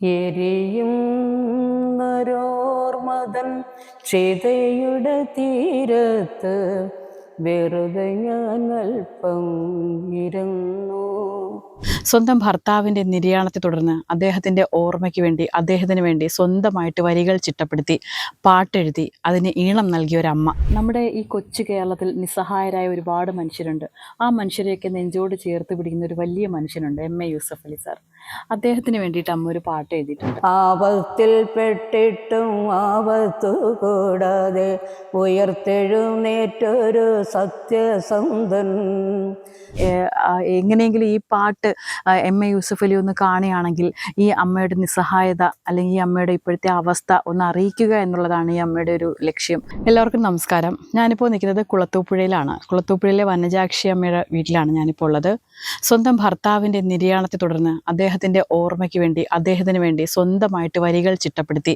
എരിയുന്നൊരോർമതൻ ചിതയുടെ തീരത്ത് വെറുതെ ഞാൻ അല്പം ഇരുന്നു. സ്വന്തം ഭർത്താവിന്റെ നിര്യാണത്തെ തുടർന്ന് അദ്ദേഹത്തിന്റെ ഓർമ്മയ്ക്ക് വേണ്ടി അദ്ദേഹത്തിന് വേണ്ടി സ്വന്തമായിട്ട് വരികൾ ചിട്ടപ്പെടുത്തി പാട്ടെഴുതി അതിന് ഈണം നൽകിയ ഒരമ്മ നമ്മുടെ ഈ കൊച്ചു കേരളത്തിൽ നിസ്സഹായരായ ഒരുപാട് മനുഷ്യരുണ്ട്. ആ മനുഷ്യരെയൊക്കെ നെഞ്ചോട് ചേർത്ത് പിടിക്കുന്ന ഒരു വലിയ മനുഷ്യനുണ്ട് M A Yusuf Ali sir. അദ്ദേഹത്തിന് വേണ്ടിയിട്ട് അമ്മ ഒരു പാട്ട് എഴുതിയിട്ടുണ്ട്. ആപത്തിൽ പെട്ടിട്ടും ആപത്തു കൂടാതെ ഉയർത്തെഴുന്നേറ്റൊരു സത്യസന്ധൻ. എങ്ങനെയെങ്കിലും ഈ പാട്ട് എം. എ. യൂസഫ് അലി ഒന്ന് കാണുകയാണെങ്കിൽ ഈ അമ്മയുടെ നിസ്സഹായത അല്ലെങ്കിൽ ഈ അമ്മയുടെ ഇപ്പോഴത്തെ അവസ്ഥ ഒന്ന് അറിയിക്കുക എന്നുള്ളതാണ് ഈ അമ്മയുടെ ഒരു ലക്ഷ്യം. എല്ലാവർക്കും നമസ്കാരം. ഞാനിപ്പോൾ നിൽക്കുന്നത് കുളത്തൂപ്പുഴയിലാണ്. കുളത്തൂപ്പുഴയിലെ വനജാക്ഷി അമ്മയുടെ വീട്ടിലാണ് ഞാനിപ്പോൾ ഉള്ളത്. സ്വന്തം ഭർത്താവിന്റെ നിര്യാണത്തെ തുടർന്ന് അദ്ദേഹത്തിന്റെ ഓർമ്മയ്ക്ക് വേണ്ടി അദ്ദേഹത്തിന് വേണ്ടി സ്വന്തമായിട്ട് വരികൾ ചിട്ടപ്പെടുത്തി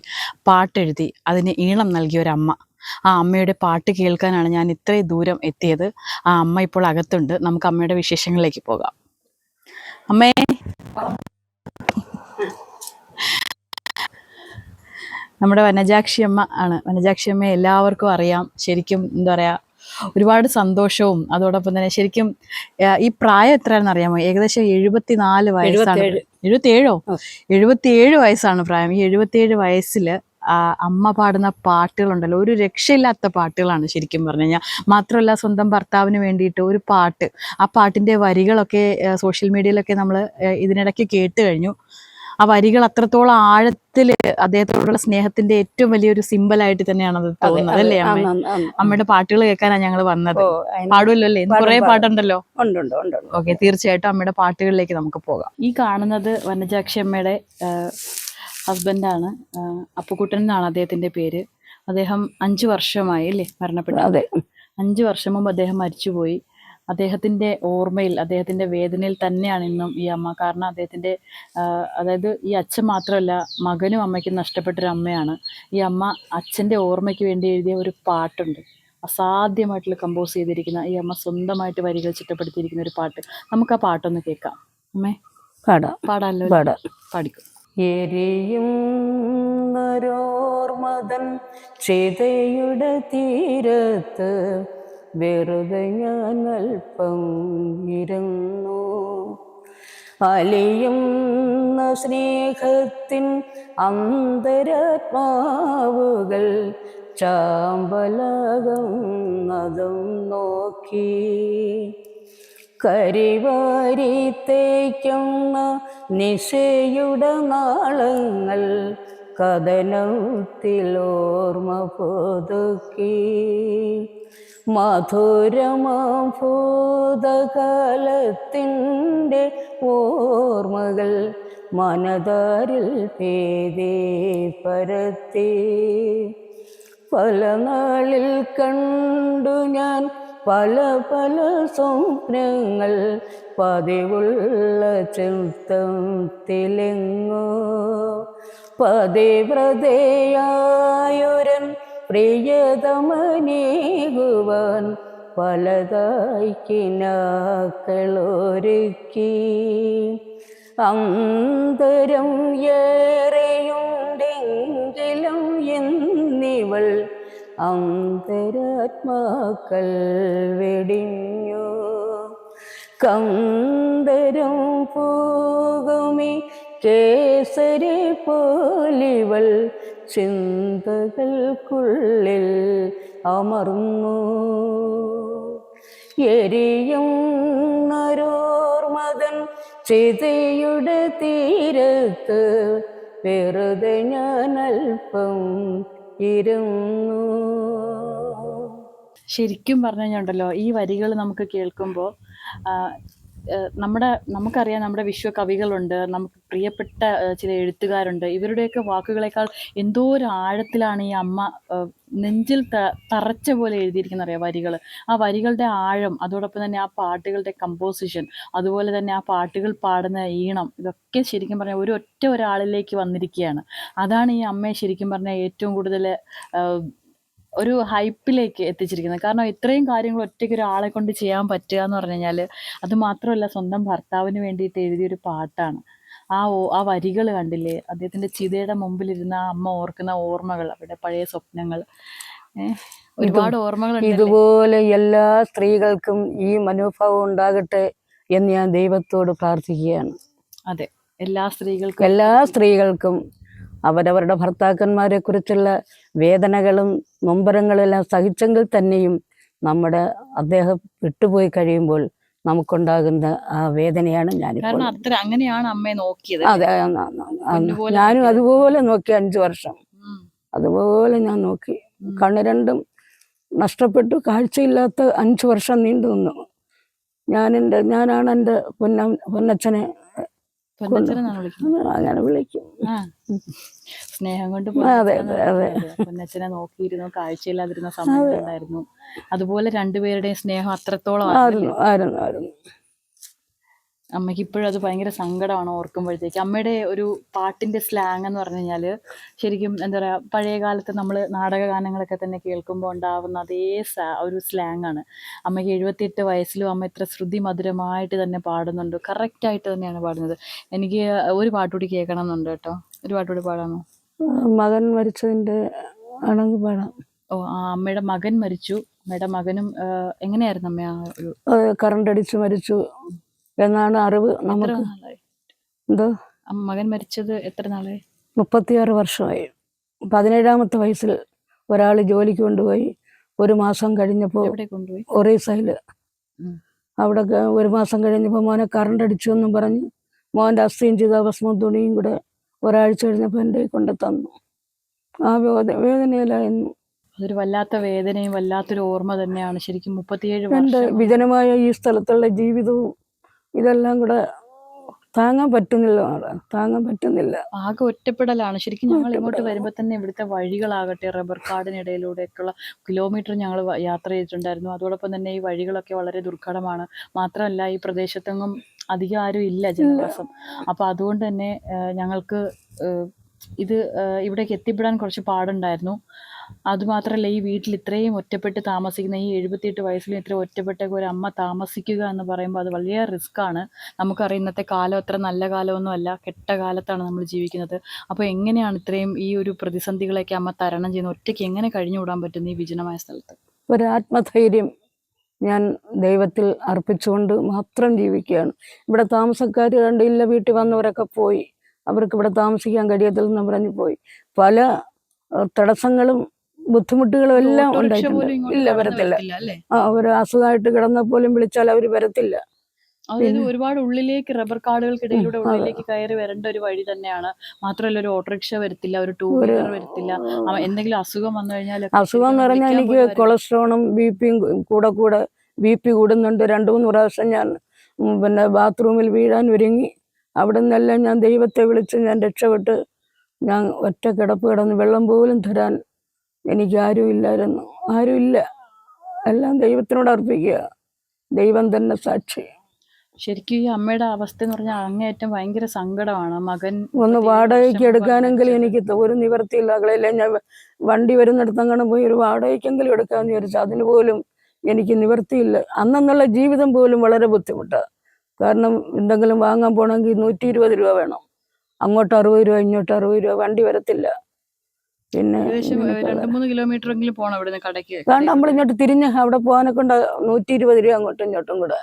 പാട്ടെഴുതി അതിന് ഈണം നൽകിയ ഒരമ്മ ആ അമ്മയുടെ പാട്ട് കേൾക്കാനാണ് ഞാൻ ഇത്രയും ദൂരം എത്തിയത്. ആ അമ്മ ഇപ്പോൾ അകത്തുണ്ട്. നമുക്ക് അമ്മയുടെ വിശേഷങ്ങളിലേക്ക് പോകാം. അമ്മേ. നമ്മുടെ വനജാക്ഷി അമ്മ ആണ്. വനജാക്ഷി അമ്മയെ എല്ലാവർക്കും അറിയാം. ശരിക്കും എന്താ പറയാ ഒരുപാട് സന്തോഷവും. അതോടൊപ്പം തന്നെ ശരിക്കും ഈ പ്രായം എത്രയാണെന്ന് അറിയാമോ? ഏകദേശം എഴുപത്തിനാല് വയസ്സാണ്. എഴുപത്തിയേഴോ. എഴുപത്തിയേഴ് വയസ്സാണ് പ്രായം. ഈ എഴുപത്തിയേഴ് വയസ്സിൽ ആ അമ്മ പാടുന്ന പാട്ടുകളുണ്ടല്ലോ. ഒരു രക്ഷയില്ലാത്ത പാട്ടുകളാണ് ശരിക്കും പറഞ്ഞു കഴിഞ്ഞാൽ മാത്രമല്ല സ്വന്തം ഭർത്താവിന് വേണ്ടിയിട്ട് ഒരു പാട്ട്. ആ പാട്ടിന്റെ വരികളൊക്കെ സോഷ്യൽ മീഡിയയിലൊക്കെ നമ്മൾ ഇതിനിടയ്ക്ക് കേട്ട് കഴിഞ്ഞു. ആ വരികൾ അത്രത്തോളം ആഴത്തിൽ അദ്ദേഹത്തോടുള്ള സ്നേഹത്തിന്റെ ഏറ്റവും വലിയൊരു സിമ്പലായിട്ട് തന്നെയാണ് അത് തോന്നുന്നത് അല്ലേ അമ്മ. അമ്മയുടെ പാട്ടുകൾ കേൾക്കാനാണ് ഞങ്ങൾ വന്നത്. പാടുമല്ലോ അല്ലേ കുറെ കുറേ പാടും. പാട്ടുണ്ടല്ലോ? ഉണ്ട് ഉണ്ട് ഉണ്ട് ഉണ്ട്. ഓക്കെ തീർച്ചയായിട്ടും അമ്മയുടെ പാട്ടുകളിലേക്ക് നമുക്ക് പോകാം. ഈ കാണുന്നത് വനജാക്ഷി അമ്മയുടെ ഹസ്ബൻഡാണ് അപ്പുക്കുട്ടൻ എന്നാണ് അദ്ദേഹത്തിന്റെ പേര്. അദ്ദേഹം അഞ്ചു വർഷമായി അല്ലേ മരണപ്പെട്ടു? അതെ. അഞ്ചു വർഷം മുമ്പ് അദ്ദേഹം മരിച്ചുപോയി. അദ്ദേഹത്തിന്റെ ഓർമ്മയിൽ അദ്ദേഹത്തിന്റെ വേദനയിൽ തന്നെയാണ് ഇന്നും ഈ അമ്മ. കാരണം അദ്ദേഹത്തിന്റെ അതായത് ഈ അച്ഛൻ മാത്രമല്ല മകനും അമ്മയ്ക്കും നഷ്ടപ്പെട്ടൊരു അമ്മയാണ്. ഈ അമ്മ അച്ഛന്റെ ഓർമ്മയ്ക്ക് വേണ്ടി എഴുതിയ ഒരു പാട്ടുണ്ട്. അസാധ്യമായിട്ടുള്ള കമ്പോസ് ചെയ്തിരിക്കുന്ന ഈ അമ്മ സ്വന്തമായിട്ട് വരികൾ ചിട്ടപ്പെടുത്തിയിരിക്കുന്ന ഒരു പാട്ട്. നമുക്ക് ആ പാട്ടൊന്ന് കേൾക്കാം. അമ്മേ പാടാം. പാടാമല്ലോ പാടാം. പാടിക്കും. ോർമതൻ ചിതയുടെ തീരത്ത് വെറുതെ ഞാൻ അല്പം ഇരുന്നു. അലിയുന്ന സ്നേഹത്തിൻ അന്തരാത്മാവുകൾ ചാമ്പലകം നോക്കി. കരിവാരി തേക്കുന്ന നിശയുടെ നാളങ്ങൾ കഥനത്തിലോർമ്മ പുതുക്കി. മധുരമാം ഭൂതകാലത്തിന്റെ ഓർമ്മകൾ മനതാരിൽ പേതേ പരത്തി. പല നാളിൽ കണ്ടു ഞാൻ പല പല സ്വപ്നങ്ങൾ പതിവുള്ള ചിത്തത്തിലെങ്ങോ പതിവ്രതയായൊരൻ പ്രിയതമനേകുവാൻ പലതായി കിനാക്കളൊരുക്കി. അന്തരം ഏറെയുണ്ടെങ്കിലും എന്നിവൾ അന്തരാത്മാക്കൾ വെടിഞ്ഞു. കന്തരം പോകുമി കേസരി പോലിവൾ ചിന്തകൾക്കുള്ളിൽ അമർന്നു. എരിയും നരോർമതൻ ചിതയുടെ തീരത്ത് വെറുതെ ഞാൻ അല്പം ഇരുന്നു. ശരിക്കും പറഞ്ഞു കഴിഞ്ഞുണ്ടല്ലോ ഈ വരികൾ നമുക്ക് കേൾക്കുമ്പോൾ നമ്മുടെ നമുക്കറിയാം നമ്മുടെ വിശ്വകവികളുണ്ട് നമുക്ക് പ്രിയപ്പെട്ട ചില എഴുത്തുകാരുണ്ട്. ഇവരുടെയൊക്കെ വാക്കുകളേക്കാൾ എന്തോ ഒരു ആഴത്തിലാണ് ഈ അമ്മ നെഞ്ചിൽ ത തറച്ച പോലെ എഴുതിയിരിക്കുന്ന അറിയാം വരികൾ ആ വരികളുടെ ആഴം അതോടൊപ്പം തന്നെ ആ പാട്ടുകളുടെ കമ്പോസിഷൻ അതുപോലെ തന്നെ ആ പാട്ടുകൾ പാടുന്ന ഈണം ഇതൊക്കെ ശരിക്കും പറഞ്ഞാൽ ഒരു ഒറ്റ ഒരാളിലേക്ക് വന്നിരിക്കുകയാണ്. അതാണ് ഈ അമ്മയെ ശരിക്കും പറഞ്ഞാൽ ഏറ്റവും കൂടുതൽ ഒരു ഹൈപ്പിലേക്ക് എത്തിച്ചിരിക്കുന്നത്. കാരണം ഇത്രയും കാര്യങ്ങൾ ഒറ്റയ്ക്ക് ഒരാളെ കൊണ്ട് ചെയ്യാൻ പറ്റുക എന്ന് പറഞ്ഞു കഴിഞ്ഞാൽ അത് മാത്രമല്ല സ്വന്തം ഭർത്താവിന് വേണ്ടിയിട്ട് എഴുതിയൊരു പാട്ടാണ്. ആ ഓ ആ വരികൾ കണ്ടില്ലേ? അദ്ദേഹത്തിന്റെ ചിതയുടെ മുമ്പിലിരുന്ന അമ്മ ഓർക്കുന്ന ഓർമ്മകൾ അവരുടെ പഴയ സ്വപ്നങ്ങൾ. ഒരുപാട് ഓർമ്മകൾ ഇതുപോലെ എല്ലാ സ്ത്രീകൾക്കും ഈ മനോഭാവം ഉണ്ടാകട്ടെ എന്ന് ഞാൻ ദൈവത്തോട് പ്രാർത്ഥിക്കുകയാണ്. അതെ എല്ലാ സ്ത്രീകൾക്കും എല്ലാ സ്ത്രീകൾക്കും അവരവരുടെ ഭർത്താക്കന്മാരെ കുറിച്ചുള്ള വേദനകളും നൊമ്പരങ്ങളും എല്ലാം സഹിച്ചെങ്കിൽ തന്നെയും നമ്മുടെ അദ്ദേഹം വിട്ടുപോയി കഴിയുമ്പോൾ നമുക്കുണ്ടാകുന്ന ആ വേദനയാണ് ഞാൻ അങ്ങനെയാണ് അമ്മയെ നോക്കിയത്. അതെ ഞാനും അതുപോലെ നോക്കി അഞ്ചു വർഷം. അതുപോലെ ഞാൻ നോക്കി. കണ്ണ് രണ്ടും നഷ്ടപ്പെട്ടു. കാഴ്ചയില്ലാത്ത അഞ്ചു വർഷം നീണ്ടു നിന്നു ഞാൻ എന്റെ ഞാനാണ് എന്റെ പൊന്ന പൊന്നച്ഛനെ അങ്ങനെ വിളിക്കും. സ്നേഹം കൊണ്ട് അതെ, അതെ. പൊന്നച്ഛനെ നോക്കിയിരുന്നു കാഴ്ചയില്ലാതിരുന്ന സമയം അതുപോലെ രണ്ടുപേരുടെയും സ്നേഹം അത്രത്തോളം ആയിരുന്നു ആയിരുന്നു ആയിരുന്നു. അമ്മയ്ക്ക് ഇപ്പോഴും അത് ഭയങ്കര സങ്കടമാണ് ഓർക്കുമ്പോഴത്തേക്ക്. അമ്മയുടെ ഒരു പാട്ടിന്റെ സ്ലാങ് എന്ന് പറഞ്ഞു കഴിഞ്ഞാൽ ശരിക്കും എന്താ പറയുക പഴയ കാലത്ത് നമ്മൾ നാടക ഗാനങ്ങളൊക്കെ തന്നെ കേൾക്കുമ്പോൾ ഉണ്ടാവുന്ന അതേ ഒരു സ്ലാങ് ആണ്. അമ്മയ്ക്ക് എഴുപത്തിയെട്ട് വയസ്സിലും അമ്മ ഇത്ര ശ്രുതി മധുരമായിട്ട് തന്നെ പാടുന്നുണ്ട്. കറക്റ്റായിട്ട് തന്നെയാണ് പാടുന്നത്. എനിക്ക് ഒരു പാട്ടുകൂടി കേൾക്കണം എന്നുണ്ട് കേട്ടോ. ഒരു പാട്ടുകൂടി പാടാമോ? മകൻ മരിച്ചതിന്റെ ആണെങ്കിൽ പാടാം. ഓ ആ അമ്മയുടെ മകൻ മരിച്ചു. അമ്മയുടെ മകനും എങ്ങനെയായിരുന്നു അമ്മ കറണ്ട് അടിച്ച് മരിച്ചു. എന്നാണ് അറിവ് നമുക്ക്? എന്തോ? മകൻ മരിച്ചത് എത്ര നാളായി? മുപ്പത്തിയാറ് വർഷമായി. പതിനേഴാമത്തെ വയസ്സിൽ ഒരാൾ ജോലിക്ക് കൊണ്ടുപോയി. ഒരു മാസം കഴിഞ്ഞപ്പോൾ ഒറീസയിൽ ഒറീസയിൽ. അവിടെ ഒരു മാസം കഴിഞ്ഞപ്പോൾ മോനെ കറണ്ട് അടിച്ചു എന്നും പറഞ്ഞ് മോന്റെ അസ്ഥിയും ഭസ്മം തുണിയും കൂടെ ഒരാഴ്ച കഴിഞ്ഞപ്പോൾ എന്റെ കൊണ്ട് തന്നു. ആ വേദന വേദനയിലായിരുന്നു. അതൊരു വല്ലാത്ത വേദനയും വല്ലാത്തൊരു ഓർമ്മ തന്നെയാണ്. ശരിക്കും മുപ്പത്തിയേഴ് എന്റെ വിജനമായ ഈ സ്ഥലത്തുള്ള ജീവിതവും ഇതെല്ലാം കൂടെ താങ്ങാൻ പറ്റുന്നില്ല താങ്ങാൻ പറ്റുന്നില്ല. ആകെ ഒറ്റപ്പെടലാണ്. ശരിക്കും ഞങ്ങൾ ഇങ്ങോട്ട് വരുമ്പോൾ തന്നെ ഇവിടുത്തെ വഴികളാകട്ടെ റബ്ബർ കാടിനിടയിലൂടെയൊക്കെയുള്ള കിലോമീറ്റർ ഞങ്ങൾ യാത്ര ചെയ്തിട്ടുണ്ടായിരുന്നു. അതോടൊപ്പം തന്നെ ഈ വഴികളൊക്കെ വളരെ ദുർഘടമാണ്. മാത്രമല്ല ഈ പ്രദേശത്തെങ്ങും അധികം ആരും ഇല്ല. ജനവാസം അപ്പോൾ അതുകൊണ്ട് തന്നെ ഞങ്ങൾക്ക് ഇത് ഇവിടേക്ക് എത്തിപ്പെടാൻ കുറച്ച് പാടുണ്ടായിരുന്നു. അതുമാത്രമല്ല ഈ വീട്ടിൽ ഇത്രയും ഒറ്റപ്പെട്ട് താമസിക്കുന്ന ഈ എഴുപത്തിയെട്ട് വയസ്സിലും ഇത്ര ഒറ്റപ്പെട്ട ഒരു അമ്മ താമസിക്കുക എന്ന് പറയുമ്പോൾ അത് വലിയ റിസ്ക്കാണ്. നമുക്കറിയാം ഇന്നത്തെ കാലം അത്ര നല്ല കാലമൊന്നും അല്ല. കെട്ട കാലത്താണ് നമ്മൾ ജീവിക്കുന്നത്. അപ്പോൾ എങ്ങനെയാണ് ഇത്രയും ഈ ഒരു പ്രതിസന്ധികളൊക്കെ അമ്മ തരണം ചെയ്യുന്നത്? ഒറ്റയ്ക്ക് എങ്ങനെ കഴിഞ്ഞുകൂടാൻ പറ്റുന്ന ഈ വിജനമായ സ്ഥലത്ത്? ഒരു ആത്മധൈര്യം ഞാൻ ദൈവത്തിൽ അർപ്പിച്ചുകൊണ്ട് മാത്രം ജീവിക്കുകയാണ്. ഇവിടെ താമസക്കാർ കണ്ടില്ല വീട്ടിൽ വന്നവരൊക്കെ പോയി. അവർക്ക് ഇവിടെ താമസിക്കാൻ കഴിയത്തില്ലെന്ന് പറഞ്ഞു പോയി. പല തടസ്സങ്ങളും ബുദ്ധിമുട്ടുകളും എല്ലാം ഉണ്ടായിട്ടുണ്ട്. ഇല്ല വരത്തില്ല. ആ, അവർ അസുഖമായിട്ട് കിടന്നപ്പോലും വിളിച്ചാൽ അവർ വരത്തില്ല. അതായത് ഒരുപാട് ഉള്ളിലേക്ക് റബ്ബർ കാടുകൾക്കിടയിലൂടെ ഉള്ളിലേക്ക് കയറി വരേണ്ട ഒരു വഴി തന്നെയാണ്. മാത്രമല്ല ഒരു ഓട്ടോറിക്ഷ വരത്തില്ല ഒരു ടൂ വീലർ വരത്തില്ല. എന്തെങ്കിലും അസുഖം വന്നു കഴിഞ്ഞാൽ അസുഖം എന്ന് പറഞ്ഞാൽ എനിക്ക് കൊളസ്ട്രോളും ബി പിയും കൂടെ കൂടെ ബി പി കൂടുന്നുണ്ട്. രണ്ടു മൂന്ന് പ്രാവശ്യം ഞാൻ പിന്നെ ബാത്റൂമിൽ വീഴാൻ ഒരുങ്ങി. അവിടെ നിന്നെല്ലാം ഞാൻ ദൈവത്തെ വിളിച്ച് ഞാൻ രക്ഷപ്പെട്ട് ഞാൻ ഒറ്റ കിടപ്പ് കിടന്ന് വെള്ളം പോലും തരാൻ എനിക്ക് ആരും ഇല്ലായിരുന്നു. ആരും ഇല്ല. എല്ലാം ദൈവത്തിനോട് അർപ്പിക്കുക. ദൈവം തന്നെ സാക്ഷി. ശരിക്കും ഈ അമ്മയുടെ അവസ്ഥ എന്ന് പറഞ്ഞാൽ അങ്ങേയറ്റം ഭയങ്കര സങ്കടമാണ്. മകൻ ഒന്ന് വാടകയ്ക്ക് എടുക്കാനെങ്കിൽ എടുക്കാനെങ്കിലും എനിക്ക് ഒരു നിവർത്തിയില്ല അകളയില്ല ഞാൻ വണ്ടി വരുന്നിടത്തങ്ങനെ പോയി ഒരു വാടകയ്ക്കെങ്കിലും എടുക്കാമെന്ന് വിചാരിച്ചു അതിന് പോലും എനിക്ക് നിവർത്തിയില്ല അന്നെന്നുള്ള ജീവിതം പോലും വളരെ ബുദ്ധിമുട്ടാണ് കാരണം എന്തെങ്കിലും വാങ്ങാൻ പോകണമെങ്കിൽ നൂറ്റി ഇരുപത് രൂപ വേണം. അങ്ങോട്ട് അറുപത് രൂപ ഇങ്ങോട്ട് അറുപത് രൂപ വണ്ടി വരത്തില്ല. പിന്നെ കാരണം നമ്മൾ ഇങ്ങോട്ട് തിരിഞ്ഞ് അവിടെ പോകാനെ കൊണ്ട് നൂറ്റി ഇരുപത് രൂപ അങ്ങോട്ടും ഇങ്ങോട്ടും കൂടെ.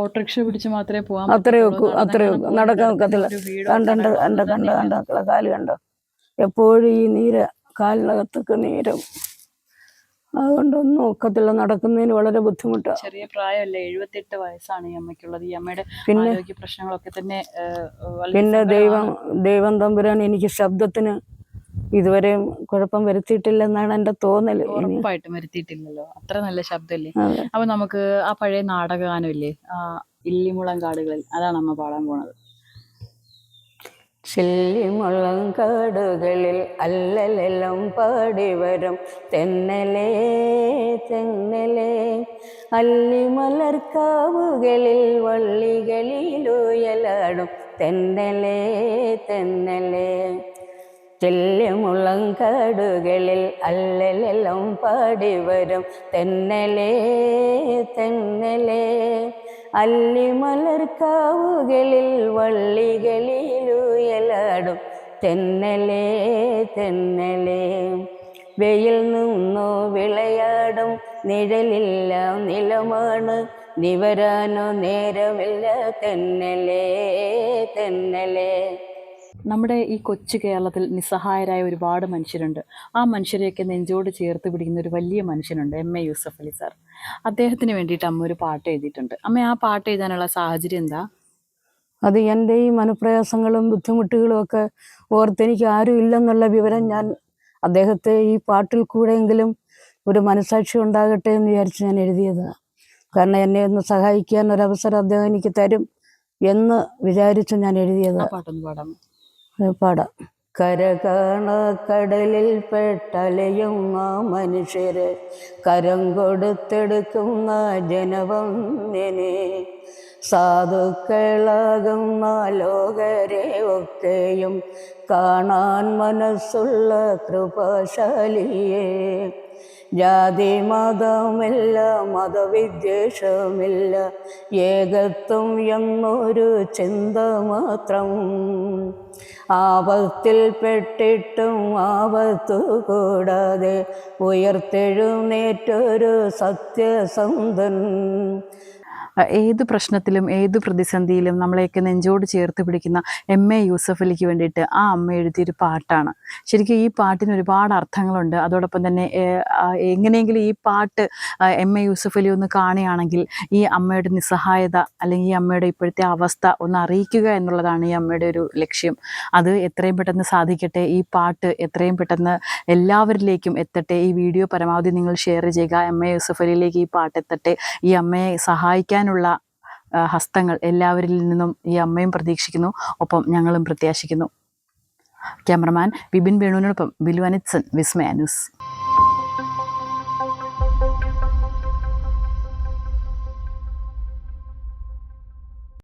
ഓട്ടോറിക്ഷ പിടിച്ച് മാത്രമേ പോകാൻ അത്രേ. ഒക്കൂ അത്രേ നടന്നാണ് നടക്കാൻ വീടോ കണ്ട കണ്ട കണ്ട മക്കളെ കാൽ കണ്ടോ. എപ്പോഴും ഈ നീര കാലിനകത്തൊക്കെ നീരും. അതുകൊണ്ടൊന്നും ഒക്കത്തില്ല നടക്കുന്നതിന് വളരെ ബുദ്ധിമുട്ടാണ് ചെറിയ പ്രായമല്ല? എഴുപത്തെട്ട് വയസ്സാണ് ഈ അമ്മയ്ക്കുള്ളത്. ഈ അമ്മയുടെ പിന്നെ ആരോഗ്യ പ്രശ്നങ്ങളൊക്കെ തന്നെ പിന്നെ ദൈവം ദൈവം തമ്പുരാൻ എനിക്ക് ശബ്ദത്തിന് ഇതുവരെയും കുഴപ്പം വരുത്തിയിട്ടില്ലെന്നാണ് എന്റെ തോന്നൽ ഉറപ്പായിട്ടും വരുത്തിയിട്ടില്ലല്ലോ. അത്ര നല്ല ശബ്ദമല്ലേ. അപ്പൊ നമുക്ക് ആ പഴയ നാടകഗാനമില്ലേ? ഇല്ലിമുളം കാടുകളിൽ അതാണ് അമ്മ പാടാൻ പോണത്. ചില്ലിമുളം കാടുകളിൽ അല്ലലെല്ലാം പാടി വരും. തെന്നലേ തെന്നലേ. അല്ലിമലർക്കാവുകളിൽ വള്ളികളിലുയലാടും. തെന്നലേ തെന്നലേ. ചെല്ലിമുളം കാടുകളിൽ അല്ലലെല്ലാം പാടി വരും. തെന്നലേ തെന്നലേ. അല്ലിമലർക്കാവുകളിൽ വള്ളികളിലുയലാടും തെന്നലേ തെന്നലേ വെയിൽ നിന്നു വിളയാടും. നിഴലില്ല നിലമാണ് നിവരാനോ നേരമില്ല. തെന്നലേ തെന്നലേ. നമ്മുടെ ഈ കൊച്ചു കേരളത്തിൽ നിസ്സഹായരായ ഒരുപാട് മനുഷ്യരുണ്ട്. ആ മനുഷ്യരെയൊക്കെ നെഞ്ചോട് ചേർത്ത് പിടിക്കുന്ന ഒരു വലിയ മനുഷ്യനുണ്ട് M A Yusuf Ali sir. അദ്ദേഹത്തിന് വേണ്ടിയിട്ട് അമ്മ ഒരു പാട്ട് എഴുതിയിട്ടുണ്ട്. അമ്മ ആ പാട്ട് എഴുതാനുള്ള സാഹചര്യം എന്താ? അത് എന്റെ ഈ മനപ്രയാസങ്ങളും ബുദ്ധിമുട്ടുകളും ഒക്കെ ഓർത്തെനിക്ക് ആരും ഇല്ലെന്നുള്ള വിവരം ഞാൻ അദ്ദേഹത്തെ ഈ പാട്ടിൽ കൂടെയെങ്കിലും ഒരു മനസാക്ഷി ഉണ്ടാകട്ടെ എന്ന് വിചാരിച്ച് ഞാൻ എഴുതിയതാണ് കാരണം എന്നെ ഒന്ന് സഹായിക്കാൻ ഒരവസരം അദ്ദേഹം എനിക്ക് തരും എന്ന് വിചാരിച്ച് ഞാൻ എഴുതിയത്. പാട്ടൊന്ന് പാടാം പാടാം. കരകാണ കടലിൽ പെട്ടലയുന്ന മനുഷ്യര് കരം കൊടുത്തെടുക്കുന്ന ജനവന്യനെ സാധുക്കളാകുന്ന ലോകരെ ഒക്കെയും കാണാൻ മനസ്സുള്ള കൃപാശാലിയെ. ജാതി മതമില്ല മതവിദ്വേഷമില്ല ഏകത്വം എന്നൊരു ചിന്ത മാത്രം. ആപത്തിൽ പെട്ടിട്ടും ആപത്തു കൂടാതെ ഉയർത്തെഴുന്നേറ്റൊരു സത്യസന്ധൻ. ഏത് പ്രശ്നത്തിലും ഏത് പ്രതിസന്ധിയിലും നമ്മളെയൊക്കെ നെഞ്ചോട് ചേർത്ത് പിടിക്കുന്ന എം എ യൂസഫലിക്ക് വേണ്ടിയിട്ട് ആ അമ്മ എഴുതിയൊരു പാട്ടാണ്. ശരിക്കും ഈ പാട്ടിന് ഒരുപാട് അർത്ഥങ്ങളുണ്ട്. അതോടൊപ്പം തന്നെ എങ്ങനെയെങ്കിലും ഈ പാട്ട് എം എ യൂസഫലി ഒന്ന് കാണുകയാണെങ്കിൽ ഈ അമ്മയുടെ നിസ്സഹായത അല്ലെങ്കിൽ ഈ അമ്മയുടെ ഇപ്പോഴത്തെ അവസ്ഥ ഒന്ന് അറിയിക്കുക എന്നുള്ളതാണ് ഈ അമ്മയുടെ ഒരു ലക്ഷ്യം. അത് എത്രയും പെട്ടെന്ന് സാധിക്കട്ടെ. ഈ പാട്ട് എത്രയും പെട്ടെന്ന് എല്ലാവരിലേക്കും എത്തട്ടെ. ഈ വീഡിയോ പരമാവധി നിങ്ങൾ ഷെയർ ചെയ്യുക. എം എ യൂസഫലിയിലേക്ക് ഈ പാട്ട് എത്തട്ടെ ഈ അമ്മയെ സഹായിക്കാനുള്ള ഹസ്തങ്ങൾ എല്ലാവരിൽ നിന്നും ഈ അമ്മയും പ്രതീക്ഷിക്കുന്നു. ഒപ്പം ഞങ്ങളും പ്രത്യാശിക്കുന്നു. ക്യാമറമാൻ വിപിൻ വേണുവിനോടൊപ്പം ബിലു അനിത്സൻ വിസ്മയ